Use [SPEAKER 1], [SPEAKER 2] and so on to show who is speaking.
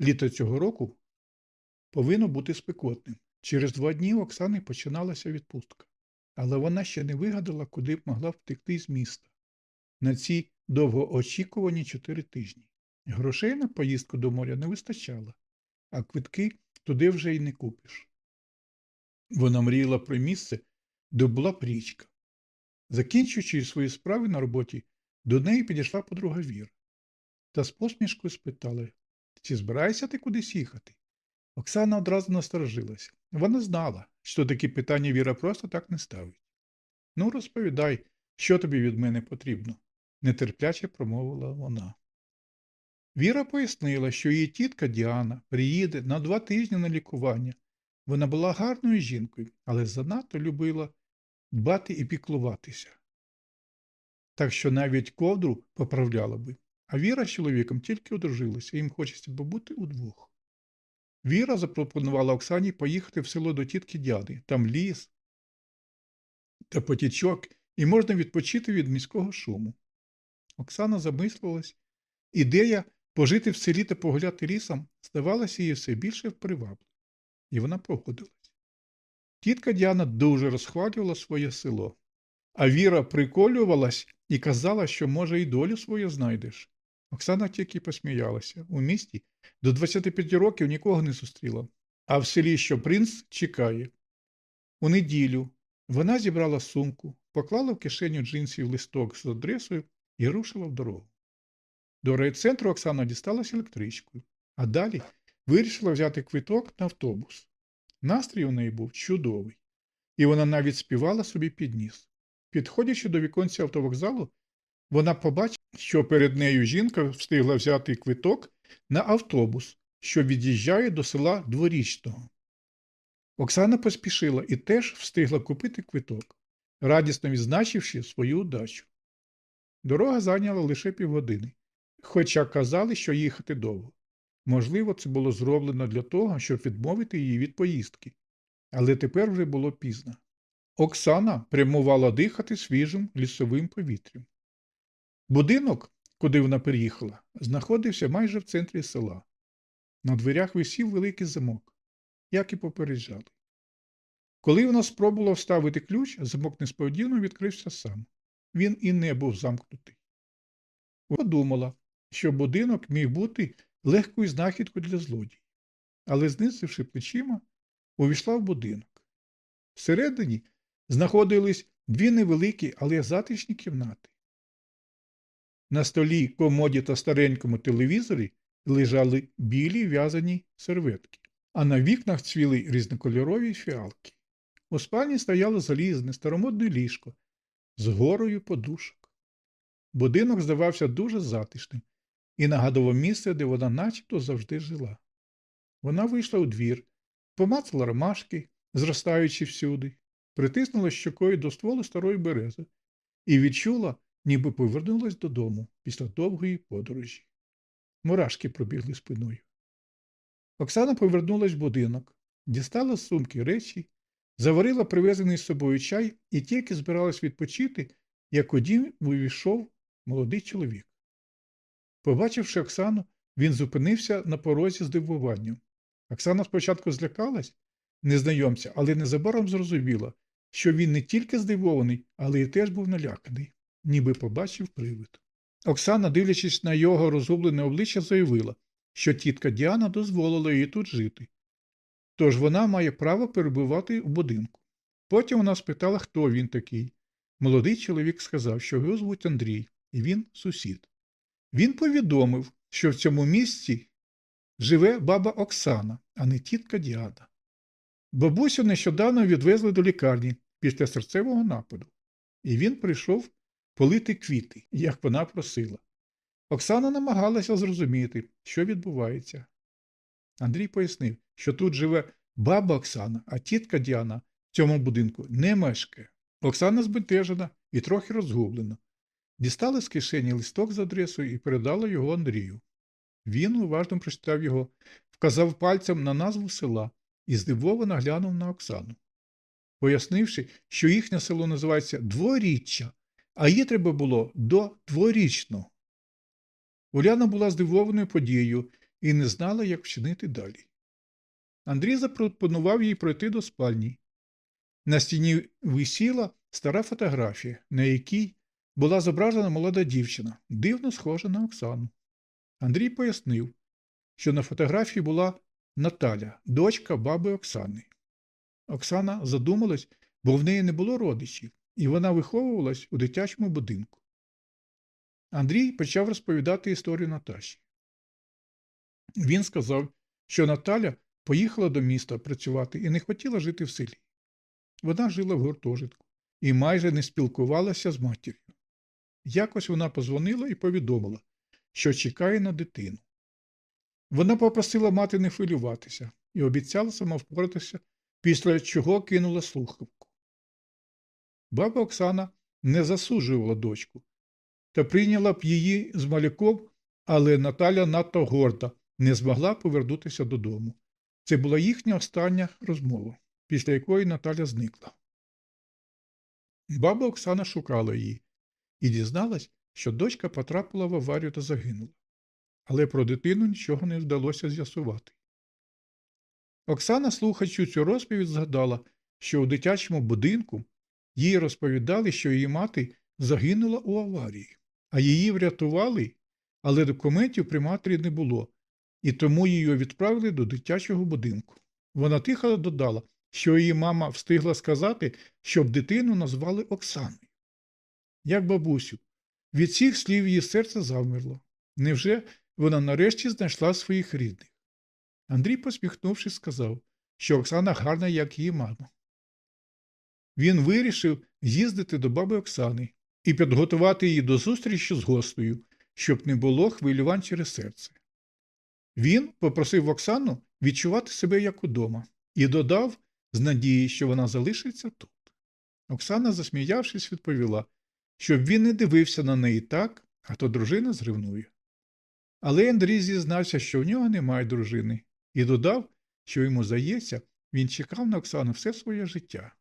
[SPEAKER 1] Літо цього року повинно бути спекотним. Через два дні у Оксани починалася відпустка, але вона ще не вигадала, куди б могла втекти з міста на ці довгоочікувані чотири тижні. Грошей на поїздку до моря не вистачало, а квитки туди вже й не купиш. Вона мріяла про місце, де була б річка. Закінчуючи свої справи на роботі, до неї підійшла подруга Віра та з посмішкою спитала, чи збираєшся ти кудись їхати? Оксана одразу насторожилася. Вона знала, що такі питання Віра просто так не ставить. Ну, розповідай, що тобі від мене потрібно, нетерпляче промовила вона. Віра пояснила, що її тітка Діана приїде на два тижні на лікування. Вона була гарною жінкою, але занадто любила дбати і піклуватися. Так що навіть ковдру поправляла би, а Віра з чоловіком тільки одружилася, їм хочеться побути удвох. Віра запропонувала Оксані поїхати в село до тітки дяди, там ліс та потічок, і можна відпочити від міського шуму. Оксана замислилась, ідея пожити в селі та погуляти лісом здавалася їй все більше привабливо, і вона погодилась. Тітка Діана дуже розхвалювала своє село, а Віра приколювалась і казала, що, може, і долю свою знайдеш. Оксана тільки посміялася. У місті до 25 років нікого не зустріла, а в селі, що принц чекає. У неділю вона зібрала сумку, поклала в кишеню джинсів листок з адресою і рушила в дорогу. До райцентру Оксана дісталась електричкою, а далі вирішила взяти квиток на автобус. Настрій у неї був чудовий, і вона навіть співала собі під ніс. Підходячи до віконця автовокзалу, вона побачила, що перед нею жінка встигла взяти квиток на автобус, що від'їжджає до села Дворічного. Оксана поспішила і теж встигла купити квиток, радісно відзначивши свою удачу. Дорога зайняла лише півгодини, хоча казали, що їхати довго. Можливо, це було зроблено для того, щоб відмовити її від поїздки, але тепер вже було пізно. Оксана прямувала дихати свіжим лісовим повітрям. Будинок, куди вона переїхала, знаходився майже в центрі села. На дверях висів великий замок, як і попереджали. Коли вона спробувала вставити ключ, замок несподівано відкрився сам. Він і не був замкнутий. Вона думала, що будинок міг бути легкою знахідкою для злодіїв, але, знизивши плечима, увійшла в будинок. Всередині знаходились дві невеликі, але затишні кімнати. На столі, комоді та старенькому телевізорі лежали білі в'язані серветки, а на вікнах цвіли різнокольорові фіалки. У спальні стояло залізне, старомодне ліжко з горою подушок. Будинок здавався дуже затишним і нагадував місце, де вона начебто завжди жила. Вона вийшла у двір, помацала ромашки, зростаючи всюди, притиснула щокою до стволу старої берези і відчула, ніби повернулась додому після довгої подорожі. Мурашки пробігли спиною. Оксана повернулась в будинок, дістала з сумки речі, заварила привезений з собою чай і тільки збиралась відпочити, як у дім увійшов молодий чоловік. Побачивши Оксану, він зупинився на порозі здивуванням. Оксана спочатку злякалась незнайомця, але незабаром зрозуміла, що він не тільки здивований, але й теж був наляканий, ніби побачив привид. Оксана, дивлячись на його розгублене обличчя, заявила, що тітка Діана дозволила їй тут жити. Тож вона має право перебувати у будинку. Потім вона спитала, хто він такий. Молодий чоловік сказав, що його звуть Андрій, і він сусід. Він повідомив, що в цьому місці живе баба Оксана, а не тітка Діана. Бабусю нещодавно відвезли до лікарні після серцевого нападу, і він прийшов полити квіти, як вона просила. Оксана намагалася зрозуміти, що відбувається. Андрій пояснив, що тут живе баба Оксана, а тітка Діана в цьому будинку не мешкає. Оксана збентежена і трохи розгублена. Дістала з кишені листок з адресою і передала його Андрію. Він уважно прочитав його, вказав пальцем на назву села і здивовано глянув на Оксану. Пояснивши, що їхнє село називається Дворіччя, а їй треба було до дворічного. Уляна була здивованою подією і не знала, як вчинити далі. Андрій запропонував їй пройти до спальні. На стіні висіла стара фотографія, на якій була зображена молода дівчина, дивно схожа на Оксану. Андрій пояснив, що на фотографії була Наталя, дочка баби Оксани. Оксана задумалась, бо в неї не було родичів, і вона виховувалась у дитячому будинку. Андрій почав розповідати історію Наташі. Він сказав, що Наталя поїхала до міста працювати і не хотіла жити в селі. Вона жила в гуртожитку і майже не спілкувалася з матір'ю. Якось вона позвонила і повідомила, що чекає на дитину. Вона попросила мати не хвилюватися і обіцяла сама впоратися, після чого кинула слухавку. Баба Оксана не засуджувала дочку та прийняла б її з маляком, але Наталя надто горда, не змогла повернутися додому. Це була їхня остання розмова, після якої Наталя зникла. Баба Оксана шукала її і дізналась, що дочка потрапила в аварію та загинула. Але про дитину нічого не вдалося з'ясувати. Оксана, слухаючи цю розповідь, згадала, що у дитячому будинку їй розповідали, що її мати загинула у аварії, а її врятували, але документів при матері не було, і тому її відправили до дитячого будинку. Вона тихо додала, що її мама встигла сказати, щоб дитину назвали Оксаною. Як бабусю, від цих слів її серце завмерло. Невже вона нарешті знайшла своїх рідних? Андрій, посміхнувшись, сказав, що Оксана гарна, як її мама. Він вирішив їздити до баби Оксани і підготувати її до зустрічі з гостею, щоб не було хвилювань через серце. Він попросив Оксану відчувати себе як удома і додав з надії, що вона залишиться тут. Оксана, засміявшись, відповіла, щоб він не дивився на неї так, а то дружина зревнує. Але Андрій зізнався, що в нього немає дружини, і додав, що йому здається, він чекав на Оксану все своє життя.